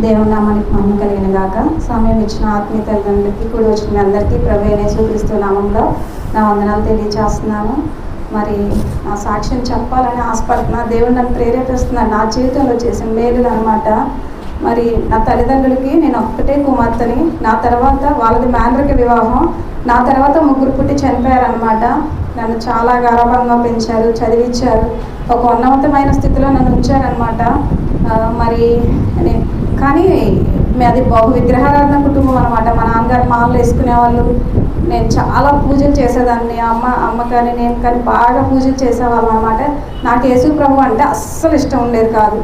దేవుని నామానికి మహిమ కలిగిన గాక. సమయం ఇచ్చిన ఆత్మీయ తల్లిదండ్రులకి కూడా వచ్చిన అందరికీ ప్రవేణే చూపిస్తూ నామంలో నా వందనాలు తెలియజేస్తున్నాను. మరి నా సాక్ష్యం చెప్పాలని ఆశపడుతున్నా దేవుడు నన్ను ప్రేరేపిస్తున్నాను నా జీవితంలో చేసిన మేలులు అనమాట మరి నా తల్లిదండ్రులకి నేను ఒక్కటే కుమార్తెని నా తర్వాత వాళ్ళది మేనరిక వివాహం నా తర్వాత ముగ్గురు పుట్టి చనిపోయారనమాట నన్ను చాలా గౌరవంగా పెంచారు చదివించారు ఒక ఉన్నతమైన స్థితిలో నన్ను ఉంచారనమాట మరి నేను కానీ మీ అది బహు విగ్రహారాధన కుటుంబం అనమాట మా నాన్నగారు మాలలు వేసుకునేవాళ్ళు. నేను చాలా పూజలు చేసేదాన్ని. అమ్మ అమ్మ కానీ నేను కానీ బాగా పూజలు చేసేవాళ్ళం అనమాట నాకు యేసు ప్రభు అంటే అస్సలు ఇష్టం ఉండేది కాదు.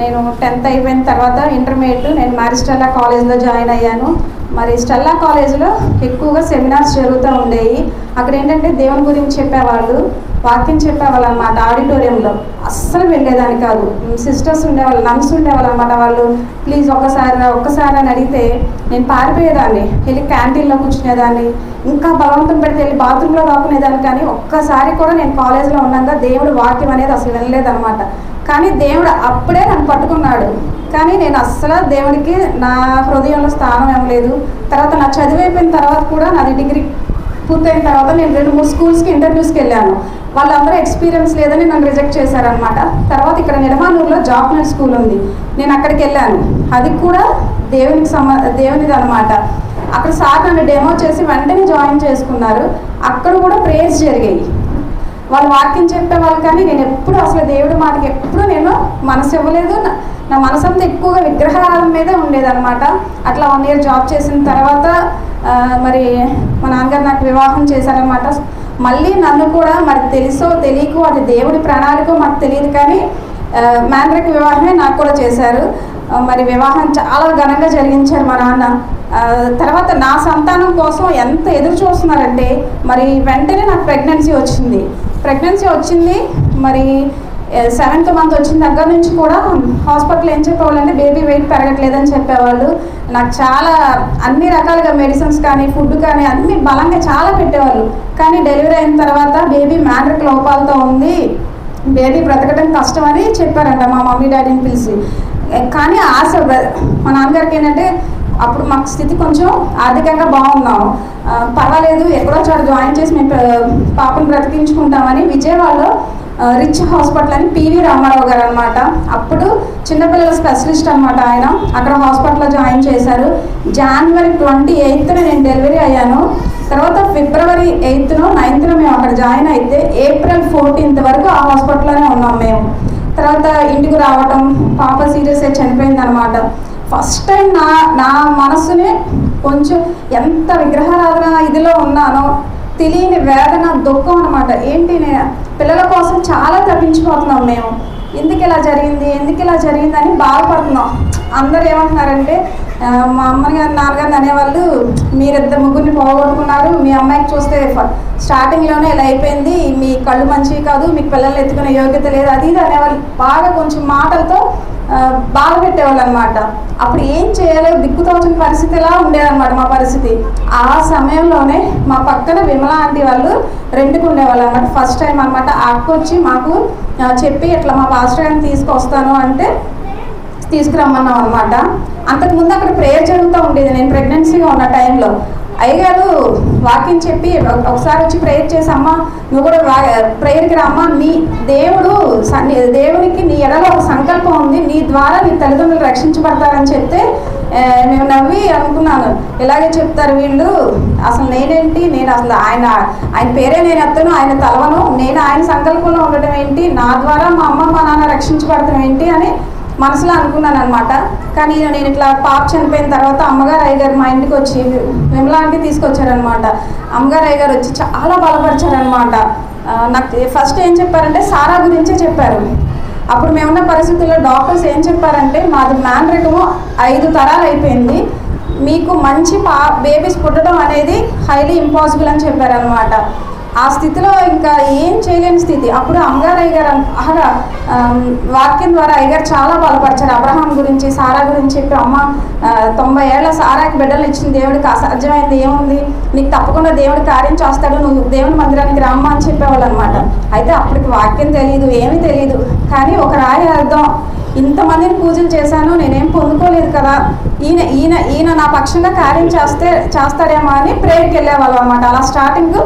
నేను టెన్త్ అయిపోయిన తర్వాత ఇంటర్మీడియట్ నేను మరి స్టెల్లా కాలేజ్లో జాయిన్ అయ్యాను. మరి స్టెల్లా కాలేజ్లో ఎక్కువగా సెమినార్స్ జరుగుతూ ఉండేవి. అక్కడ ఏంటంటే దేవుని గురించి చెప్పేవాళ్ళు. వాక్యం చెప్పేవాళ్ళు అనమాట ఆడిటోరియంలో. అస్సలు వెళ్ళేదాన్ని కాదు. సిస్టర్స్ ఉండేవాళ్ళు నమ్స్ ఉండేవాళ్ళు అనమాట వాళ్ళు. ప్లీజ్ ఒక్కసారి ఒక్కసారి అని అడిగితే నేను పారిపోయేదాన్ని. వెళ్ళి క్యాంటీన్లో కూర్చునేదాన్ని. ఇంకా బలవంతం పెడితే వెళ్ళి బాత్రూంలో దాక్కునేదాన్ని. కానీ ఒక్కసారి కూడా నేను కాలేజ్లో ఉన్నాక దేవుడు వాక్యం అనేది అసలు వెళ్ళలేదనమాట కానీ దేవుడు అప్పుడే నన్ను పట్టుకున్నాడు. కానీ నేను అస్సలు దేవుడికి నా హృదయంలో స్థానం ఇవ్వలేదు లేదు. తర్వాత నా చదివైపోయిన అయిపోయిన తర్వాత కూడా నాది డిగ్రీ పూర్తయిన తర్వాత నేను రెండు మూడు స్కూల్స్కి ఇంటర్వ్యూస్కి వెళ్ళాను. వాళ్ళందరూ ఎక్స్పీరియన్స్ లేదని నన్ను రిజెక్ట్ చేశారనమాట తర్వాత ఇక్కడ నిర్మాణూరులో జాబ్ నెట్ స్కూల్ ఉంది. నేను అక్కడికి వెళ్ళాను. అది కూడా దేవునికి సమ దేవునిది అనమాట అక్కడ సార్ నన్ను డెమో చేసి వెంటనే జాయిన్ చేసుకున్నారు. అక్కడ కూడా ప్రేయర్స్ జరిగాయి. వాళ్ళు వాక్యం చెప్పేవాళ్ళు కానీ నేను ఎప్పుడు అసలు దేవుడి మాటకి ఎప్పుడు నేను మనసు ఇవ్వలేదు. నా- మనసంతా మనసు అంతా ఎక్కువగా విగ్రహాల మీదే ఉండేదన్నమాట. అట్లా వన్ ఇయర్ జాబ్ చేసిన తర్వాత మరి మా నాన్నగారు నాకు వివాహం చేశారనమాట మళ్ళీ నన్ను కూడా మరి తెలుసో తెలియకో అది దేవుడి ప్రణాళికో మాకు తెలియదు కానీ మ్యాండ్రిక్ వివాహమే నాకు కూడా చేశారు. మరి వివాహం చాలా ఘనంగా జరిగించారు మా నాన్న. తర్వాత నా సంతానం కోసం ఎంత ఎదురు చూస్తున్నారంటే మరి వెంటనే నాకు ప్రెగ్నెన్సీ వచ్చింది. ప్రెగ్నెన్సీ వచ్చింది మరి సెవెంత్ మంత్ వచ్చిన దగ్గర నుంచి కూడా హాస్పిటల్ ఏం చెప్పేవాళ్ళంటే బేబీ వెయిట్ పెరగట్లేదని చెప్పేవాళ్ళు. నాకు చాలా అన్ని రకాలుగా మెడిసిన్స్ కానీ ఫుడ్ కానీ అన్ని బలంగా చాలా పెట్టేవాళ్ళు. కానీ డెలివరీ అయిన తర్వాత బేబీ మ్యాట్రిక్ లోపాలతో ఉంది. బేబీ బ్రతకడం కష్టమని చెప్పారంట మా మమ్మీ డాడీని పిలిచి. కానీ ఆశ మా నాన్నగారికి ఏంటంటే అప్పుడు మాకు స్థితి కొంచెం ఆర్థికంగా బాగున్నాం. పర్వాలేదు ఎక్కడో చోట జాయిన్ చేసి మేము పాపను బ్రతికించుకుంటామని విజయవాడలో రిచ్ హాస్పిటల్ అని పివి రామారావు గారు అనమాట అప్పుడు చిన్నపిల్లల స్పెషలిస్ట్ అనమాట ఆయన. అక్కడ హాస్పిటల్లో జాయిన్ చేశారు. జనవరి ట్వంటీ ఎయిత్న నేను డెలివరీ అయ్యాను. తర్వాత ఫిబ్రవరి ఎయిత్ను నైన్త్న మేము అక్కడ జాయిన్ అయితే ఏప్రిల్ ఫోర్టీన్త్ వరకు ఆ హాస్పిటల్లోనే ఉన్నాం మేము. తర్వాత ఇంటికి రావటం పాప సీరియస్ చనిపోయింది అనమాట ఫస్ట్ టైం నా నా మనసునే కొంచెం ఎంత విగ్రహారాధన ఇదిలో ఉన్నానో తెలియని వేదన దుఃఖం అనమాట ఏంటి పిల్లల కోసం చాలా తప్పించిపోతున్నాం మేము. ఎందుకు ఇలా జరిగింది? ఎందుకు ఇలా జరిగింది అని బాధపడుతున్నాం. అందరు ఏమంటున్నారంటే మా అమ్మని గారు నాన్నగారిని అనేవాళ్ళు మీరిద్దరు ముగ్గురిని పోగొట్టుకున్నారు. మీ అమ్మాయికి చూస్తే స్టార్టింగ్లోనే ఇలా అయిపోయింది. మీ కళ్ళు మంచివి కాదు. మీకు పిల్లల్ని ఎత్తుకునే యోగ్యత లేదు. అది ఇది అనేవాళ్ళు. బాగా కొంచెం మాటలతో బాధ పెట్టేవాళ్ళు అనమాట అప్పుడు ఏం చేయాలో దిక్కుతోచని పరిస్థితి ఎలా ఉండేదన్నమాట మా పరిస్థితి. ఆ సమయంలోనే మా పక్కన విమల ఆంటీ వాళ్ళు రెండుకు ఉండేవాళ్ళు అనమాట ఫస్ట్ టైం అనమాట అక్కొచ్చి మాకు చెప్పి ఇట్లా మా పాస్టర్ గారిని తీసుకొస్తాను అంటే తీసుకురమ్మన్నాం అనమాట అంతకుముందు అక్కడ ప్రేయర్ జరుగుతూ ఉండేది. నేను ప్రెగ్నెన్సీగా ఉన్న టైంలో అయ్యగారు వాక్యం చెప్పి ఒకసారి వచ్చి ప్రేయర్ చేసి నువ్వు కూడా ప్రేయర్కి రామ్మా నీ దేవుడు స- నీ- దేవునికి నీ ఎడలో ఒక సంకల్పం ఉంది. నీ ద్వారా నీ తల్లిదండ్రులు రక్షించబడతారని చెప్తే నేను నవ్వి అనుకున్నాను. ఇలాగే చెప్తారు వీళ్ళు. అసలు నేనేంటి? నేను అసలు ఆయన ఆయన పేరే నేను ఎత్తను. ఆయన తలవను. నేను ఆయన సంకల్పంలో ఉండటం ఏంటి? నా ద్వారా మా అమ్మ మా నాన్న రక్షించబడటం ఏంటి? అని మనసులో అనుకున్నాను అనమాట కానీ నేను ఇట్లా పాప చనిపోయిన తర్వాత అమ్మగారు అయ్యగారు మా ఇంటికి వచ్చి విమలాంటి తీసుకొచ్చారనమాట అమ్మగారు అయ్యగారు వచ్చి చాలా బలపరిచారనమాట నాకు ఫస్ట్ ఏం చెప్పారంటే సారా గురించే చెప్పారు. అప్పుడు మేమున్న పరిస్థితుల్లో డాక్టర్స్ ఏం చెప్పారంటే మాది మ్యాన్ రకము ఐదు తరాలు అయిపోయింది. మీకు మంచి పా బేబీస్ పుట్టడం అనేది హైలీ ఇంపాసిబుల్ అని చెప్పారనమాట ఆ స్థితిలో ఇంకా ఏం చేయలేని స్థితి. అప్పుడు అమ్మగారు అయ్యగారు అహగా వాక్యం ద్వారా అయ్యగారు చాలా బలపరిచారు. అబ్రహాం గురించి సారా గురించి చెప్పి అమ్మ తొంభై ఏళ్ళ సారాకి బిడ్డలు ఇచ్చిన దేవుడికి అసాధ్యమైంది ఏముంది? నీకు తప్పకుండా దేవుడి కార్యం చేస్తాడు నువ్వు దేవుని మందిరానికి రమ్మ అని చెప్పేవాళ్ళు అనమాట అయితే అప్పటికి వాక్యం తెలియదు ఏమీ తెలియదు కానీ ఒక రాయి అర్థం ఇంతమందిని పూజలు చేశాను నేనేం పొందుకోలేదు కదా. ఈయన ఈయన ఈయన నా పక్షంగా కార్యం చేస్తే చేస్తాడేమో అని ప్రేయర్కి వెళ్ళేవాళ్ళం అనమాట అలా స్టార్టింగ్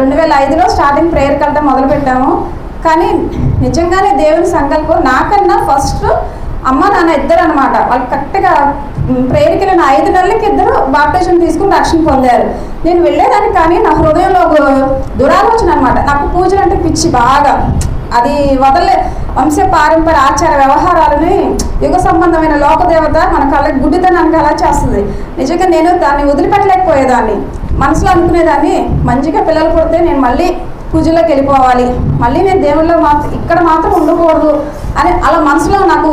రెండు వేల ఐదులో స్టార్టింగ్ ప్రేయర్కి వెళ్ళడం మొదలుపెట్టాము. కానీ నిజంగానే దేవుని సంకల్పం నాకన్నా ఫస్ట్ అమ్మ నాన్న ఇద్దరు అనమాట వాళ్ళు కరెక్ట్గా ప్రేయర్కి వెళ్ళిన ఐదు నెలలకి ఇద్దరు బాప్టేషన్ తీసుకుని రక్షణ పొందారు. నేను వెళ్ళేదానికి కానీ నా హృదయంలో దురాలోచన అనమాట నాకు పూజలు అంటే పిచ్చి బాగా. అది వదలే వంశ పారంపర ఆచార వ్యవహారాలని యుగ సంబంధమైన లోకదేవత మన కళ్ళకి గుడ్డితనానికి అలా చేస్తుంది. నిజంగా నేను దాన్ని వదిలిపెట్టలేకపోయేదాన్ని. మనసులో అనుకునేదాన్ని మంచిగా పిల్లలు పుడితే నేను మళ్ళీ పూజలోకి వెళ్ళిపోవాలి. మళ్ళీ నేను దేవుళ్ళో మాత్రం ఇక్కడ మాత్రం ఉండకూడదు అని అలా మనసులో నాకు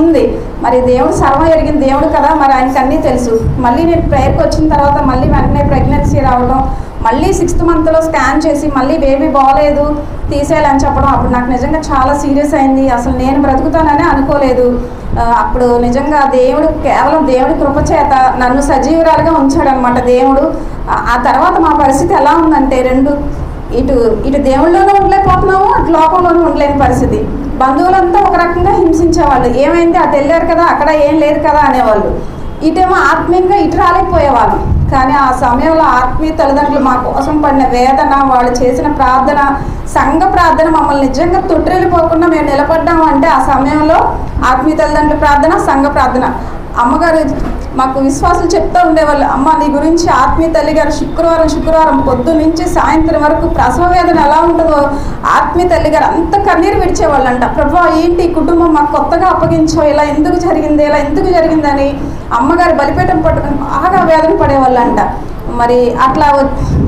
ఉంది. మరి దేవుడు సర్వం ఎరిగిన దేవుడు కదా మరి ఆయనకి అన్నీ తెలుసు. మళ్ళీ నేను ప్రేయర్కి వచ్చిన తర్వాత మళ్ళీ వెంటనే ప్రెగ్నెన్సీ రావడం మళ్ళీ సిక్స్త్ మంత్లో స్కాన్ చేసి మళ్ళీ బేబీ బాగలేదు తీసేయాలని చెప్పడం అప్పుడు నాకు నిజంగా చాలా సీరియస్ అయింది. అసలు నేను బ్రతుకుతానని అనుకోలేదు. అప్పుడు నిజంగా దేవుడు కేవలం దేవుడి కృప చేత నన్ను సజీవురాలుగా ఉంచాడనమాట దేవుడు. ఆ- ఆ తర్వాత మా పరిస్థితి ఎలా ఉందంటే రెండు ఇటు ఇటు దేవుళ్ళలోనూ ఉండలేకపోతున్నాము అటు లోకంలోనూ ఉండలేని పరిస్థితి. బంధువులంతా ఒక రకంగా హింసించేవాళ్ళు. ఏమైంది? అటు వెళ్ళారు కదా అక్కడ ఏం లేదు కదా అనేవాళ్ళు. ఇటేమో ఆత్మీయంగా ఇటు రాలేకపోయేవాళ్ళం. కానీ ఆ సమయంలో ఆత్మీయ తల్లిదండ్రులు మా కోసం పడిన వేదన వాళ్ళు చేసిన ప్రార్థన సంఘ ప్రార్థన మమ్మల్ని నిజంగా తొట్టిల్లిపోకుండా మేము నిలబడ్డాము అంటే ఆ సమయంలో ఆత్మీయ తల్లిదండ్రుల ప్రార్థన సంఘ ప్రార్థన. అమ్మగారు మాకు విశ్వాసం చెప్తూ ఉండేవాళ్ళు అమ్మ నీ గురించి ఆత్మీయ తల్లి గారు శుక్రవారం శుక్రవారం పొద్దు నుంచి సాయంత్రం వరకు ప్రసవ వేదన ఎలా ఉంటుందో ఆత్మీయ తల్లి గారు అంత కన్నీరు విడిచేవాళ్ళంట. ప్రభా ఏంటి కుటుంబం మాకు కొత్తగా అప్పగించో ఇలా ఎందుకు జరిగింది ఇలా ఎందుకు జరిగిందని? అమ్మగారు బలిపేటం పట్టుకుని బాగా వేదన పడేవాళ్ళంట. మరి అట్లా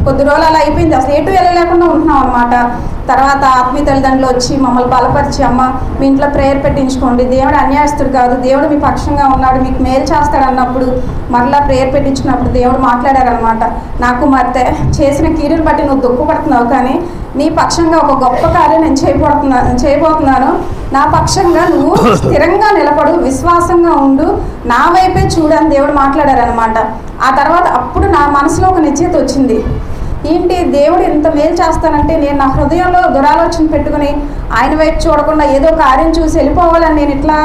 కొద్ది రోజులు అలా అయిపోయింది. అసలు ఎటు వెళ్ళలేకుండా ఉంటున్నాం అనమాట తర్వాత ఆత్మీయ తల్లిదండ్రులు వచ్చి మమ్మల్ని బలపరిచి అమ్మ మీ ఇంట్లో ప్రేయర్ పెట్టించుకోండి. దేవుడు అన్యాయస్తుడు కాదు. దేవుడు మీ పక్షంగా ఉన్నాడు. మీకు మేలు చేస్తాడు అన్నప్పుడు మరలా ప్రేయర్ పెట్టించుకున్నప్పుడు దేవుడు మాట్లాడారనమాట నాకు మరితే చేసిన కీరుని బట్టి నువ్వు దుఃఖపడుతున్నావు కానీ నీ పక్షంగా ఒక గొప్ప కార్యం నేను చేయబోతున్నా చేయబోతున్నాను. నా పక్షంగా నువ్వు స్థిరంగా నిలబడు విశ్వాసంగా ఉండు. నా వైపే చూడని దేవుడు మాట్లాడారనమాట ఆ తర్వాత అప్పుడు నా మనసులో ఒక నిశ్చయిత వచ్చింది. ఏంటి దేవుడు ఎంత మేలు చేస్తానంటే నేను నా హృదయంలో దురాలోచన పెట్టుకుని ఆయన వైపు చూడకుండా ఏదో కార్యం చూసి వెళ్ళిపోవాలని నేను ఇట్లా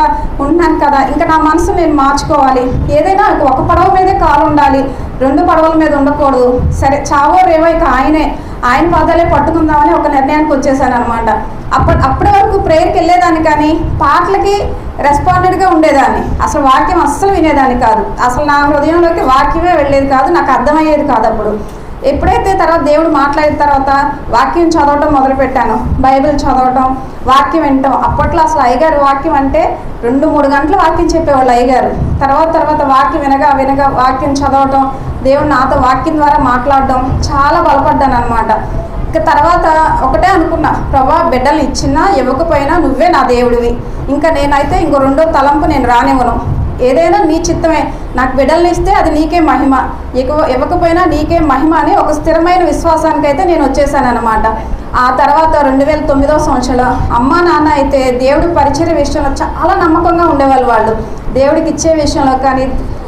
ఉంటున్నాను కదా. ఇంకా నా మనసు నేను మార్చుకోవాలి. ఏదైనా ఒక పడవ మీదే కాలు ఉండాలి. రెండు పడవల మీద ఉండకూడదు. సరే చావో రేవో ఇక ఆయనే. ఆయన పాదాలే పట్టుకుందామని ఒక నిర్ణయానికి వచ్చేసాను అనమాట అప్పటి అప్పటి వరకు ప్రేయర్కి వెళ్ళేదాన్ని కానీ పాటలకి రెస్పాండెడ్గా ఉండేదాన్ని. అసలు వాక్యం అస్సలు వినేదాన్ని కాదు. అసలు నా హృదయంలోకి వాక్యమే వెళ్ళేది కాదు. నాకు అర్థమయ్యేది కాదు అప్పుడు. ఎప్పుడైతే తర్వాత దేవుడు మాట్లాడిన తర్వాత వాక్యం చదవటం మొదలుపెట్టాను బైబిల్ చదవటం వాక్యం వినటం అప్పట్లో అసలు అయ్యగారు వాక్యం అంటే రెండు మూడు గంటలు వాక్యం చెప్పేవాళ్ళు అయ్యగారు. తర్వాత తర్వాత వాక్యం వినగా వినగా వాక్యం చదవటం దేవుడు నాతో వాక్యం ద్వారా మాట్లాడడం చాలా బలపడ్డాను అనమాట ఇంకా తర్వాత ఒకటే అనుకున్నా ప్రభా బిడ్డలు ఇచ్చినా ఇవ్వకపోయినా నువ్వే నా దేవుడివి. ఇంకా నేనైతే ఇంకో రెండో తలంపు నేను రానివ్వను. ఏదైనా నీ చిత్తమే. నాకు బిడ్డల్ని ఇస్తే అది నీకే మహిమ. ఇక ఇవ్వకపోయినా నీకే మహిమ అని ఒక స్థిరమైన విశ్వాసానికి అయితే నేను వచ్చేసానమాట ఆ తర్వాత రెండు వేల తొమ్మిదో సంవత్సరంలో అమ్మ నాన్న అయితే దేవుడి పరిచయ విషయంలో చాలా నమ్మకంగా ఉండేవాళ్ళు వాళ్ళు. దేవుడికి ఇచ్చే విషయంలో కానీ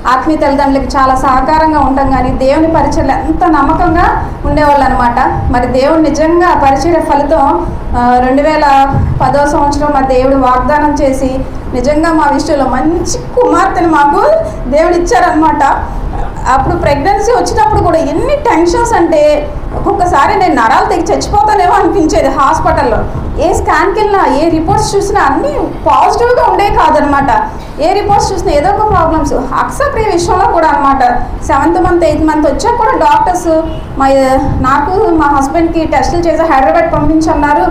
ఆత్మీయ తల్లిదండ్రులకి చాలా సహకారంగా ఉంటాం కానీ దేవుని పరిచయలు ఎంత నమ్మకంగా ఉండేవాళ్ళు అనమాట మరి దేవుడు నిజంగా పరిచయ ఫలితం రెండు వేల పదో సంవత్సరం మా దేవుడు వాగ్దానం చేసి నిజంగా మా విషయంలో మంచి కుమార్తెను మాకు దేవుడు ఇచ్చారనమాట అప్పుడు ప్రెగ్నెన్సీ వచ్చినప్పుడు కూడా ఎన్ని టెన్షన్స్ అంటే ఒక్కొక్కసారి నేను నరాలు తెగి చచ్చిపోతానేమో అనిపించేది హాస్పిటల్లో. ఏ స్కాన్కి వెళ్ళినా ఏ రిపోర్ట్స్ చూసినా అన్నీ పాజిటివ్గా ఉండే కాదనమాట. ఏ రిపోర్ట్స్ చూసినా ఏదో ఒక ప్రాబ్లమ్స్. అక్సప్రియ విషయంలో కూడా అనమాట సెవెంత్ మంత్ ఎయిత్ మంత్ వచ్చాక కూడా డాక్టర్స్ మా నాకు మా హస్బెండ్కి టెస్టులు చేసి హైదరాబాద్ పంపించన్నారు.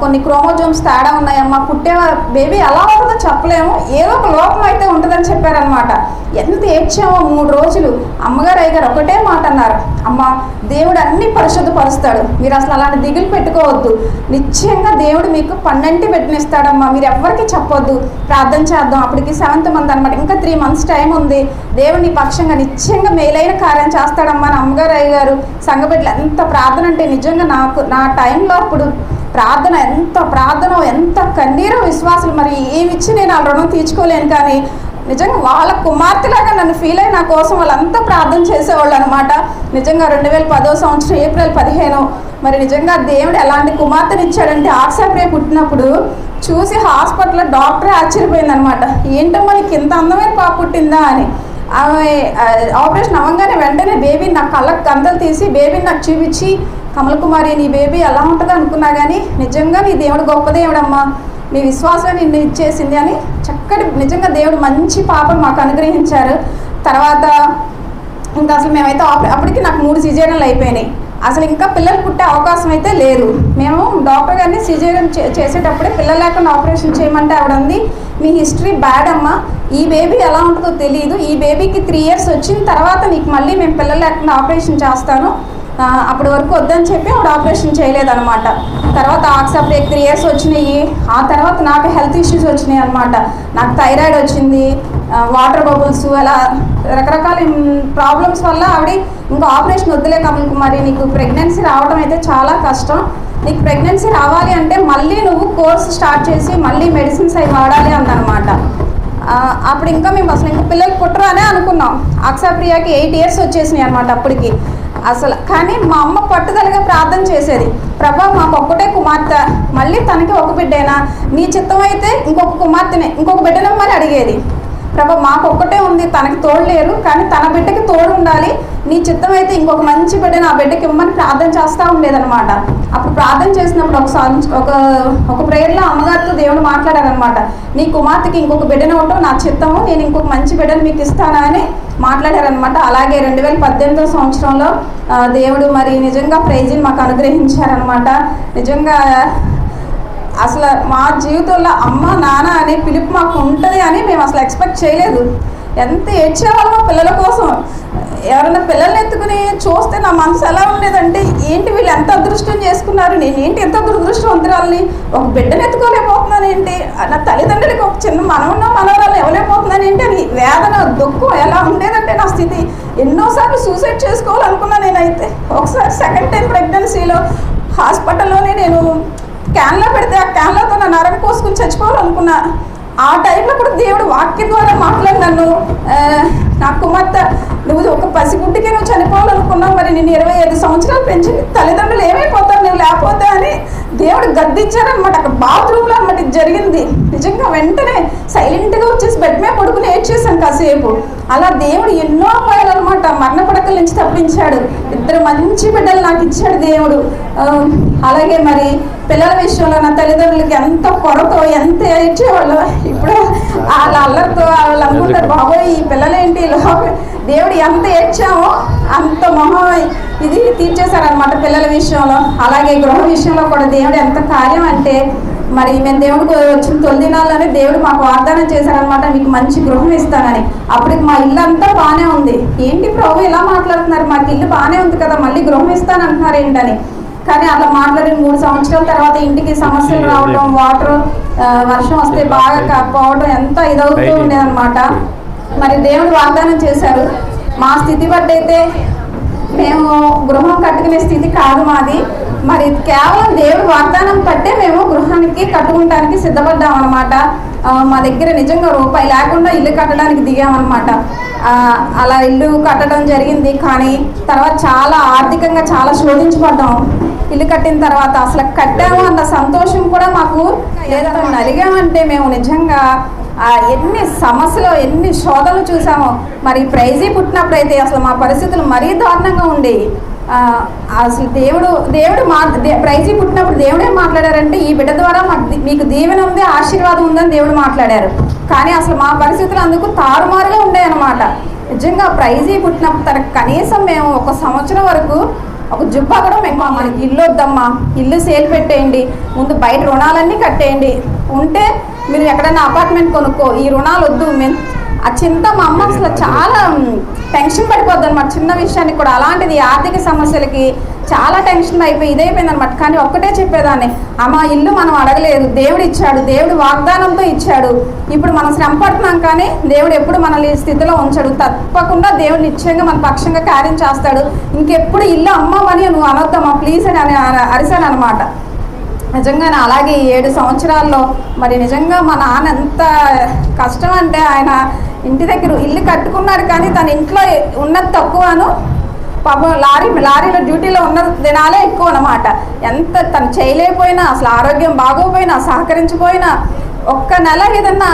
కొన్ని క్రోమోజోమ్స్ తేడా ఉన్నాయమ్మా. పుట్టే బేబీ ఎలా ఉంటుందో చెప్పలేము. ఏదో ఒక లోపం అయితే ఉంటుందని చెప్పారనమాట ఎంత ఏడ్చామో మూడు రోజులు. అమ్మగారు అయ్యగారు ఒకటే మాట అన్నారు. అమ్మ దేవుడు అన్ని పరిశుద్ధపరుస్తాడు. మీరు అసలు అలాంటి దిగులు పెట్టుకోవద్దు. నిశ్చయంగా దేవుడు మీకు పన్నెంటి పెట్టినిస్తాడమ్మా మీరు ఎవరికి చెప్పొద్దు. ప్రార్థన చేద్దాం. అప్పటికి సెవెంత్ మంత్ అనమాట ఇంకా త్రీ మంత్స్ టైం ఉంది. దేవుడిని పక్షంగా నిశ్చయంగా మేలైన కార్యం చేస్తాడమ్మా అని అమ్మగారు అయ్యగారు. సంఘబిడ్డలు ఎంత ప్రార్థన అంటే నిజంగా నాకు నా టైంలో అప్పుడు ప్రార్థన ఎంత ప్రార్థన ఎంత కన్నీరు విశ్వాసులు మరి ఏమిచ్చి నేను ఆ రుణం తీర్చుకోలేను కానీ నిజంగా వాళ్ళ కుమార్తెలాగా నన్ను ఫీల్ అయ్యి నా కోసం వాళ్ళంతా ప్రార్థన చేసేవాళ్ళు అనమాట నిజంగా రెండు వేల పదో సంవత్సరం ఏప్రిల్ పదిహేను మరి నిజంగా దేవుడు ఎలాంటి కుమార్తెనిచ్చాడంటే ఆక్సాప్రే పుట్టినప్పుడు చూసి హాస్పిటల్లో డాక్టరే ఆశ్చర్యపోయింది అనమాట ఏంటో మనకి ఇంత అందమైన పాప పుట్టిందా? అని. ఆమె ఆపరేషన్ అవ్వగానే వెంటనే బేబీ నా కళ్ళకు గంతలు తీసి బేబీని నాకు చూపించి కమల్ కుమారి నీ బేబీ ఎలా ఉంటుందో అనుకున్నా కానీ నిజంగా నీ దేవుడు గొప్ప దేవుడమ్మా. నీ విశ్వాసం నిన్ను ఇచ్చేసింది అని చక్కటి నిజంగా దేవుడు మంచి పాపను మాకు అనుగ్రహించారు. తర్వాత ఇంకా అసలు మేమైతే అప్పటికి నాకు మూడు సిజేరియన్లు అయిపోయినాయి. అసలు ఇంకా పిల్లలు పుట్టే అవకాశం అయితే లేదు. మేము డాక్టర్ గారిని సిజేరియన్ చేసేటప్పుడే పిల్లలు లేకుండా ఆపరేషన్ చేయమంటే ఆవిడ ఉంది మీ హిస్టరీ బ్యాడ్ అమ్మా. ఈ బేబీ ఎలా ఉంటుందో తెలియదు ఈ బేబీకి త్రీ ఇయర్స్ వచ్చిన తర్వాత నీకు మళ్ళీ మేము పిల్లలు లేకుండా ఆపరేషన్ చేస్తాను. అప్పటి వరకు వద్దని చెప్పి ఆవిడ ఆపరేషన్ చేయలేదనమాట తర్వాత ఆక్సాబ్రేక్ త్రీ ఇయర్స్ వచ్చినాయి. ఆ తర్వాత నాకు హెల్త్ ఇష్యూస్ వచ్చినాయి అనమాట నాకు థైరాయిడ్ వచ్చింది వాటర్ బబుల్స్ అలా రకరకాల ప్రాబ్లమ్స్ వల్ల ఆవిడ ఇంకా ఆపరేషన్ వద్దులే కమల్ కుమారి. నీకు ప్రెగ్నెన్సీ రావడం అయితే చాలా కష్టం. నీకు ప్రెగ్నెన్సీ రావాలి అంటే మళ్ళీ నువ్వు కోర్స్ స్టార్ట్ చేసి మళ్ళీ మెడిసిన్స్ అవి వాడాలి అందనమాట అప్పుడు ఇంకా మేము అసలు ఇంకా పిల్లలు పుట్టరు అనే అనుకున్నాం అక్సాప్రియాకి ఎయిట్ ఇయర్స్ వచ్చేసినాయి అనమాట అప్పటికి. అసలు కానీ మా అమ్మ పట్టుదలగా ప్రార్థన చేసేది. ప్రభా మాకు ఒక్కటే కుమార్తె మళ్ళీ తనకి ఒక బిడ్డేనా? నీ చిత్తం అయితే ఇంకొక కుమార్తెనే ఇంకొక బిడ్డనమ్మని అడిగేది. ప్రభా మాకు ఒక్కటే ఉంది. తనకి తోడు లేరు కానీ తన బిడ్డకి తోడు ఉండాలి నీ చిత్తం అయితే ఇంకొక మంచి బిడ్డని ఆ బిడ్డకి ఇవ్వమని ప్రార్థన చేస్తూ ఉండేదనమాట అప్పుడు ప్రార్థన చేసినప్పుడు ఒక ఒక ఒక ప్రేయర్లో అమ్మగారితో దేవుడు మాట్లాడారనమాట నీ కుమార్తెకి ఇంకొక బిడ్డను ఉండవు నా చిత్తము నేను ఇంకొక మంచి బిడ్డను మీకు ఇస్తానా అని మాట్లాడారనమాట అలాగే రెండు వేల పద్దెనిమిదో సంవత్సరంలో దేవుడు మరి నిజంగా ప్రైజ్ని మాకు అనుగ్రహించారనమాట నిజంగా అసలు మా జీవితంలో అమ్మ నాన్న అనే పిలుపు మాకు ఉంటుంది అని మేము అసలు ఎక్స్పెక్ట్ చేయలేదు. ఎంత ఏడ్చేవాళ్ళమో పిల్లల కోసం. ఎవరైనా పిల్లల్ని ఎత్తుకుని చూస్తే నా మనసు ఎలా ఉండేదంటే ఏంటి వీళ్ళు ఎంత అదృష్టం చేసుకున్నారు? నేను ఏంటి ఎంత దురదృష్టవంతురాలని? ఒక బిడ్డను ఎత్తుకోలేకపోతున్నాను ఏంటి? నా తల్లిదండ్రులకి ఒక చిన్న మనవన్న మనవరాలు ఇవ్వలేకపోతున్నాను ఏంటి? అని వేదన దుఃఖం ఎలా ఉండేదంటే నా స్థితి. ఎన్నోసార్లు సూసైడ్ చేసుకోవాలనుకున్నా నేనైతే. ఒకసారి సెకండ్ టైం ప్రెగ్నెన్సీలో హాస్పిటల్లోనే నేను క్యాన్లో పెడితే ఆ క్యాన్లతో నన్ను నరం కోసుకుని చచ్చిపోవాలనుకున్నా. ఆ టైంలో కూడా దేవుడు వాక్యం ద్వారా మాట్లాడి నన్ను నా కుమార్తె నువ్వు ఒక పసిగుడ్డికే నువ్వు చనిపోవాలనుకున్నావు మరి నేను ఇరవై ఐదు సంవత్సరాలు పెంచి తల్లిదండ్రులు ఏమైపోతారు? నువ్వు లేకపోతే అని దేవుడు గద్దించారనమాట అక్కడ బాత్రూంలో అనమాట ఇది జరిగింది. నిజంగా వెంటనే సైలెంట్గా వచ్చేసి బెడ్ మీద పడుకుని ఏడ్చేసాను కాసేపు. అలా దేవుడు ఎన్నో అపాయాలు అనమాట మరణ పడకల నుంచి తప్పించాడు. ఇద్దరు మంచి బిడ్డలు నాకు ఇచ్చాడు దేవుడు. అలాగే మరి పిల్లల విషయంలో నా తల్లిదండ్రులకి ఎంత కొరతో ఎంత ఇచ్చేవాళ్ళు ఇప్పుడు వాళ్ళ అల్లరితో వాళ్ళు అనుకుంటారు బాబోయ్ ఈ పిల్లలేంటి? లోక- దేవుడు ఎంత ఏడ్చామో అంత మొహం ఇది తీర్చేశారనమాట పిల్లల విషయంలో. అలాగే గృహ విషయంలో కూడా దేవుడు ఎంత కార్యం అంటే మరి మేము దేవుడికి వచ్చిన తొలి దినాల్లోనే దేవుడు మాకు వాగ్దానం చేశారనమాట మీకు మంచి గృహం ఇస్తానని. అప్పటికి మా ఇల్లు అంతా బాగానే ఉంది. ఏంటి ప్రభు ఇలా మాట్లాడుతున్నారు? మాకు ఇల్లు బాగానే ఉంది కదా మళ్ళీ గృహం ఇస్తానంటున్నారు ఏంటని. కానీ అట్లా మాట్లాడిన మూడు సంవత్సరాల తర్వాత ఇంటికి సమస్యలు రావడం వాటర్ వర్షం వస్తే బాగా పోవడం ఎంత ఇదవుతూ ఉండేదన్నమాట. మరి దేవుడు వాగ్దానం చేశారు. మా స్థితి బట్టయితే మేము గృహం కట్టుకునే స్థితి కాదు మాది. మరి కేవలం దేవుడు వాగ్దానం పట్టే మేము గృహానికి కట్టుకుంటానికి సిద్ధపడ్డాం అనమాట మా దగ్గర నిజంగా రూపాయి లేకుండా ఇల్లు కట్టడానికి దిగామన్నమాట అలా ఇల్లు కట్టడం జరిగింది. కానీ తర్వాత చాలా ఆర్థికంగా చాలా శోధించబడ్డాం. ఇల్లు కట్టిన తర్వాత అసలు కట్టాము అన్న సంతోషం కూడా మాకు లేదా అడిగామంటే మేము నిజంగా ఎన్ని సమస్యలు ఎన్ని శోధనలు చూసామో. మరి ప్రైజీ పుట్టినప్పుడు అయితే అసలు మా పరిస్థితులు మరీ దారుణంగా ఉండి అసలు దేవుడు దేవుడు మా దే- ప్రైజీ పుట్టినప్పుడు దేవుడే మాట్లాడారంటే ఈ బిడ్డ ద్వారా మాకు మీకు దీవెన ఉంది ఆశీర్వాదం ఉందని దేవుడు మాట్లాడారు. కానీ అసలు మా పరిస్థితులు అందుకు తారుమారుగా ఉండేవన్నమాట నిజంగా ప్రైజీ పుట్టినప్పుడు తనకు కనీసం మేము ఒక సంవత్సరం వరకు ఒక జుబ్బా కూడా మేము మనకి ఇల్లు వద్దమ్మా ఇల్లు సేల్ పెట్టేయండి ముందు బయట రుణాలన్నీ కట్టేయండి. ఉంటే మీరు ఎక్కడైనా అపార్ట్మెంట్ కొనుక్కో ఈ రుణాలు వద్దు మేము ఆ చింత మా అమ్మ అసలు చాలా టెన్షన్ పడిపోద్ది అనమాట చిన్న విషయానికి కూడా అలాంటిది ఆర్థిక సమస్యలకి చాలా టెన్షన్ అయిపోయి ఇదైపోయింది అనమాట కానీ ఒక్కటే చెప్పేదాన్ని అమ్మ ఇల్లు మనం అడగలేదు. దేవుడు ఇచ్చాడు దేవుడు వాగ్దానంతో ఇచ్చాడు. ఇప్పుడు మనం శ్రమ పడుతున్నాం కానీ దేవుడు ఎప్పుడు మనల్ని ఈ స్థితిలో ఉంచాడు. తప్పకుండా దేవుడు నిశ్చయంగా మన పక్షంగా కార్యం చేస్తాడు. ఇంకెప్పుడు ఇల్లు అమ్మమని నువ్వు అనొద్దమ్మా ప్లీజ్ అని అని అరిశాను అనమాట నిజంగానే అలాగే ఈ ఏడు సంవత్సరాల్లో మరి నిజంగా మా నాన్న ఎంత కష్టం అంటే ఆయన ఇంటి దగ్గర ఇల్లు కట్టుకున్నాడు కానీ తన ఇంట్లో ఉన్నది తక్కువను. పాపం లారీ లారీలో డ్యూటీలో ఉన్న దినాలే ఎక్కువ అన్నమాట. ఎంత తను చేయలేకపోయినా అసలు ఆరోగ్యం బాగోపోయినా సహకరించిపోయినా ఒక్క నెల ఏదన్నా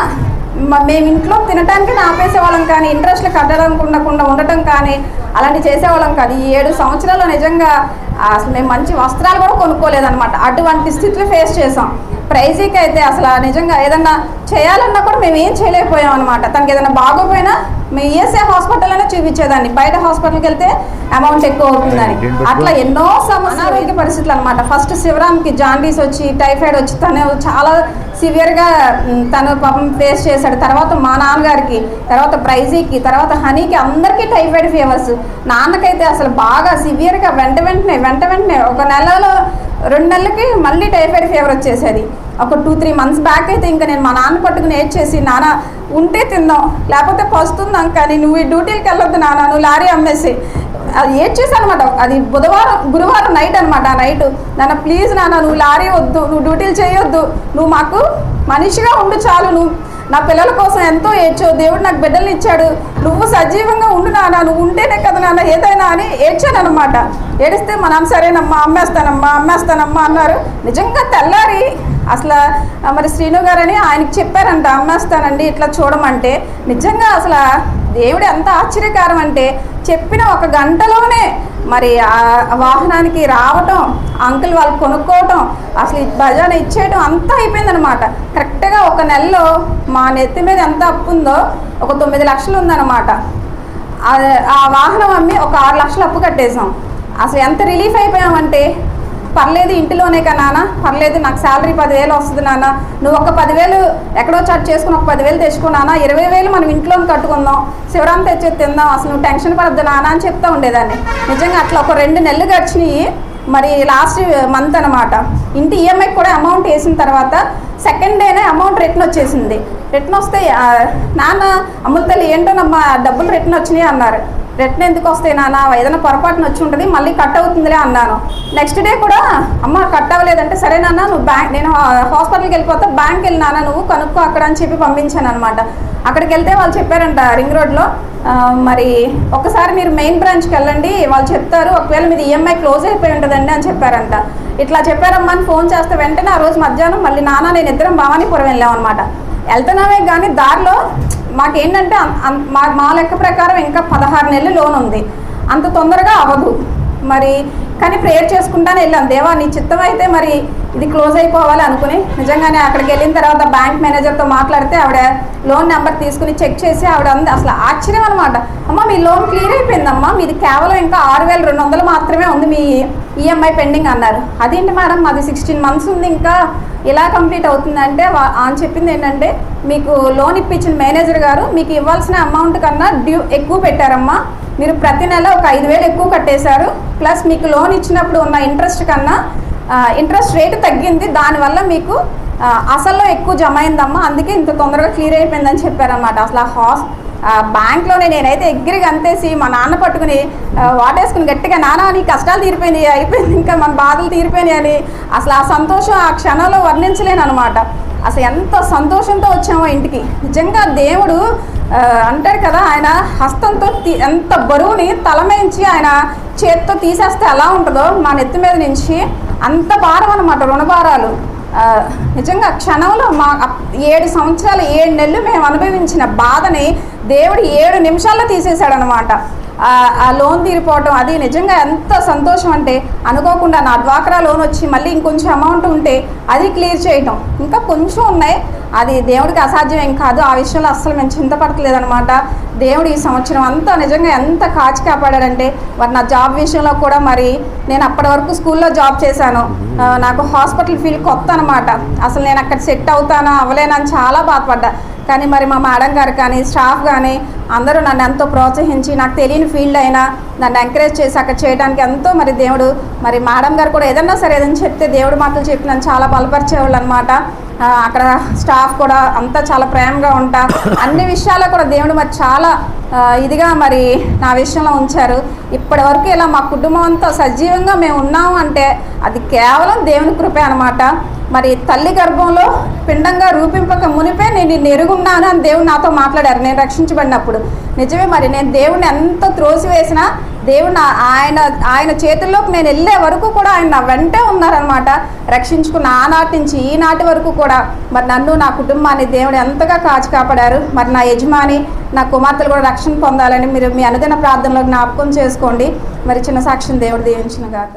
మేము ఇంట్లో తినడానికి ఆపేసేవాళ్ళం కానీ ఇంట్రెస్ట్లు కట్టడం ఉండకుండా ఉండటం కానీ అలాంటి చేసేవాళ్ళం కాదు ఈ ఏడు సంవత్సరాల్లో నిజంగా అసలు మేము మంచి వస్త్రాలు కూడా కొనుక్కోలేదన్నమాట. అటువంటి స్థితిలో ఫేస్ చేసాం ప్రైజీకి అయితే అసలు నిజంగా ఏదన్నా చేయాలన్నా కూడా మేము ఏం చేయలేకపోయాం అనమాట తనకి ఏదైనా బాగోపోయినా మేము ఈఎస్ఐ హాస్పిటల్ అయినా చూపించేదాన్ని. బయట హాస్పిటల్కి వెళ్తే అమౌంట్ ఎక్కువ అవుతుందని. అట్లా ఎన్నో అనారోగ్య పరిస్థితులు అనమాట ఫస్ట్ శివరామ్కి జాండీస్ వచ్చి టైఫాయిడ్ వచ్చి తను చాలా సివియర్గా మ్, తను పాపం ఫేస్ చేశాడు. తర్వాత మా నాన్నగారికి తర్వాత ప్రైజీకి తర్వాత హనీకి అందరికీ టైఫాయిడ్ ఫీవర్స్ నాన్నకైతే అసలు బాగా సివియర్గా వెంట వెంటనే వెంట వెంటనే ఒక నెలలో రెండు నెలలకి మళ్ళీ టైఫాయిడ్ ఫీవర్ వచ్చేసేది. ఒక టూ త్రీ మంత్స్ బ్యాక్ అయితే ఇంకా నేను మా నాన్న పట్టుకుని ఏడ్చేసి నాన్న ఉంటే తిందాం లేకపోతే పస్తుందాం కానీ నువ్వు ఈ డ్యూటీకి వెళ్ళొద్దు నాన్న నువ్వు లారీ అమ్మేసి. అది ఏడ్చేసి అనమాట అది బుధవారం గురువారం నైట్ అనమాట ఆ నైట్ నాన్న ప్లీజ్ నాన్న నువ్వు లారీ వద్దు నువ్వు డ్యూటీలు చేయొద్దు. నువ్వు మాకు మనిషిగా ఉండు చాలు నువ్వు. నా పిల్లల కోసం ఎంతో ఏడ్చావు. దేవుడు నాకు బిడ్డల్ని ఇచ్చాడు. నువ్వు సజీవంగా ఉండు నాన్న నువ్వు ఉంటేనే కదా నాన్న ఏదైనా అని ఏడ్చాను అనమాట ఏడిస్తే మా నాన్న సరేనమ్మా అమ్మేస్తానమ్మా అమ్మేస్తానమ్మా అన్నారు. నిజంగా తెల్లారి అసలు మరి శ్రీను గారని ఆయనకి చెప్పారంట అమ్మేస్తానండి ఇట్లా చూడమంటే. నిజంగా అసలు దేవుడు ఎంత ఆశ్చర్యకారం అంటే చెప్పిన ఒక గంటలోనే మరి ఆ వాహనానికి రావటం అంకుల్ వాళ్ళు కొనుక్కోవటం అసలు భజన ఇచ్చేయటం అంతా అయిపోయిందనమాట కరెక్ట్గా ఒక నెలలో మా నెత్తి మీద ఎంత అప్పు ఉందో ఒక తొమ్మిది లక్షలు ఉందన్నమాట. ఆ వాహనం అమ్మి ఒక ఆరు లక్షలు అప్పు కట్టేసాం అసలు ఎంత రిలీఫ్ అయిపోయామంటే పర్లేదు ఇంటిలోనే కదా నాన్న పర్లేదు నాకు శాలరీ పదివేలు వస్తుంది నాన్న నువ్వు ఒక పదివేలు ఎక్కడో చాట్ చేసుకుని ఒక పదివేలు తెచ్చుకున్నానా ఇరవై వేలు మనం ఇంట్లోనే కట్టుకుందాం. శివరాం తెచ్చి తిందాం. అసలు నువ్వు టెన్షన్ పడద్దు నాన్న అని చెప్తా ఉండేదాన్ని. నిజంగా అట్లా ఒక రెండు నెలలు గడిచినాయి. మరి లాస్ట్ మంత్ అనమాట ఇంటి ఈఎంఐ కూడా అమౌంట్ వేసిన తర్వాత సెకండ్ డేనే అమౌంట్ రిటర్న్ వచ్చేసింది. రిటర్న్ వస్తే నాన్న అమ్ముల తల్లి ఏంటోనమ్మా డబ్బులు రిటర్న్ వచ్చినాయి అన్నారు. రిటర్న్ ఎందుకు వస్తాయి నాన్న? ఏదైనా పొరపాటున వచ్చి ఉంటుంది మళ్ళీ కట్ అవుతుందిలే అన్నాను. నెక్స్ట్ డే కూడా అమ్మ కట్ అవ్వలేదంటే సరే నాన్న నువ్వు బ్యాంక్ నేను హాస్పిటల్కి వెళ్ళిపోతా బ్యాంక్ వెళ్ళినానా నువ్వు కనుక్కో అక్కడ అని చెప్పి పంపించాను అనమాట అక్కడికి వెళ్తే వాళ్ళు చెప్పారంట రింగ్ రోడ్లో మరి ఒకసారి మీరు మెయిన్ బ్రాంచ్కి వెళ్ళండి వాళ్ళు చెప్తారు ఒకవేళ మీది ఈఎంఐ క్లోజ్ అయిపోయి ఉంటుందండి అని చెప్పారంట. ఇట్లా చెప్పారమ్మా అని ఫోన్ చేస్తే వెంటనే ఆ రోజు మధ్యాహ్నం మళ్ళీ నాన్న నేను ఇద్దరం భవానీపురం వెళ్ళాం అనమాట వెళ్తున్నామే కానీ దారిలో మాకేంటంటే మా మా లెక్క ప్రకారం ఇంకా పదహారు నెలలు లోన్ ఉంది. అంత తొందరగా అవ్వదు. మరి కానీ ప్రేయర్ చేసుకుంటానే వెళ్ళాం. దేవా నీ చిత్తం అయితే మరి ఇది క్లోజ్ అయిపోవాలి అనుకుని నిజంగానే అక్కడికి వెళ్ళిన తర్వాత బ్యాంక్ మేనేజర్తో మాట్లాడితే ఆవిడ లోన్ నెంబర్ తీసుకుని చెక్ చేసి ఆవిడ అంది అసలు ఆశ్చర్యం అనమాట అమ్మ మీ లోన్ క్లియర్ అయిపోయిందమ్మా. మీది కేవలం ఇంకా ఆరు వేల రెండు వందలు మాత్రమే ఉంది మీ ఈఎంఐ పెండింగ్ అన్నారు. అదేంటి మేడం? మాది సిక్స్టీన్ మంత్స్ ఉంది ఇంకా ఎలా కంప్లీట్ అవుతుందంటే వా- అని చెప్పింది ఏంటంటే మీకు లోన్ ఇప్పించిన మేనేజర్ గారు మీకు ఇవ్వాల్సిన అమౌంట్ కన్నా డ్యూ ఎక్కువ పెట్టారమ్మా. మీరు ప్రతి నెల ఒక ఐదు వేలు ఎక్కువ కట్టేశారు. ప్లస్ మీకు లోన్ ఇచ్చినప్పుడు ఉన్న ఇంట్రెస్ట్ కన్నా ఇంట్రెస్ట్ రేటు తగ్గింది. దానివల్ల మీకు అసల్లో ఎక్కువ జమ అయిందమ్మా. అందుకే ఇంత తొందరగా క్లియర్ అయిపోయిందని చెప్పారన్నమాట. అసలు ఆ హాస్ బ్యాంక్లోనే నేనైతే ఎగ్గిరి అంతేసి మా నాన్న పట్టుకుని వాటేసుకుని గట్టిగా నాన్న నీ కష్టాలు తీరిపోయినాయి అయిపోయింది ఇంకా మన బాధలు తీరిపోయినాయి అని అసలు ఆ సంతోషం ఆ క్షణంలో వర్ణించలేను అనమాట అసలు ఎంత సంతోషంతో వచ్చామో ఇంటికి. నిజంగా దేవుడు అంటాడు కదా ఆయన హస్తంతో తీ- ఎంత బరువుని తలమేయించి ఆయన చేత్తో తీసేస్తే ఎలా ఉంటుందో మా నెత్తి మీద నుంచి అంత భారం అనమాట రుణభారాలు నిజంగా క్షణంలో మా ఏడు సంవత్సరాలు ఏడు నెలలు మేము అనుభవించిన బాధని దేవుడు ఏడు నిమిషాల్లో తీసేశాడనమాట ఆ ఆ లోన్ తీరిపోవటం అది నిజంగా ఎంత సంతోషం అంటే అనుకోకుండా నా డ్వాక్రా లోన్ వచ్చి మళ్ళీ ఇంకొంచెం అమౌంట్ ఉంటే అది క్లియర్ చేయటం. ఇంకా కొంచెం ఉన్నాయి. అది దేవుడికి అసాధ్యం ఏం కాదు. ఆ విషయంలో అస్సలు మేము చింతపడట్లేదనమాట దేవుడు ఈ సంవత్సరం అంతా నిజంగా ఎంత కాచి కాపాడాడంటే మరి నా జాబ్ విషయంలో కూడా మరి నేను అప్పటి వరకు స్కూల్లో జాబ్ చేశాను. నాకు హాస్పిటల్ ఫీల్డ్ కొత్త అనమాట అసలు నేను అక్కడ సెట్ అవుతానా అవ్వలేనా అని చాలా బాధపడ్డా. కానీ మరి మా మేడం గారు కానీ స్టాఫ్ కానీ అందరూ నన్ను ఎంతో ప్రోత్సహించి నాకు తెలియని ఫీల్డ్ అయినా నన్ను ఎంకరేజ్ చేసి అక్కడ చేయడానికి ఎంతో మరి దేవుడు మరి మేడం గారు కూడా ఏదన్నా సరే ఏదైనా చెప్తే దేవుడు మాటలు చెప్పి నన్ను చాలా బలపరిచేవాళ్ళు అనమాట అక్కడ స్టాఫ్ కూడా అంతా చాలా ప్రేమగా ఉంటా. అన్ని విషయాల్లో కూడా దేవుడు మరి చాలా ఇదిగా మరి నా విషయంలో ఉంచారు. ఇప్పటి వరకు ఇలా మా కుటుంబం అంతా సజీవంగా మేము ఉన్నాము అంటే అది కేవలం దేవుని కృపే అనమాట మరి తల్లి గర్భంలో పిండంగా రూపింపక మునిపే నేను నెరుగున్నాను ఎరుగున్నాను అని దేవుడు నాతో మాట్లాడారు. నేను రక్షించబడినప్పుడు. నిజమే మరి నేను దేవుడిని ఎంత త్రోసివేసినా దేవుడు ఆయన ఆయన చేతుల్లోకి నేను వెళ్ళే వరకు కూడా ఆయన నా వెంటే ఉన్నారనమాట రక్షించుకున్న ఆనాటి నుంచి ఈనాటి వరకు కూడా మరి నన్ను నా కుటుంబాన్ని దేవుడు ఎంతగా కాచి కాపాడారు. మరి నా యజమాని నా కుమార్తెలు కూడా రక్షణ పొందాలని మీరు మీ అనుదిన ప్రార్థనలో జ్ఞాపకం చేసుకోండి. మరి చిన్న సాక్ష్యం దేవుడు దీవించిన గాక.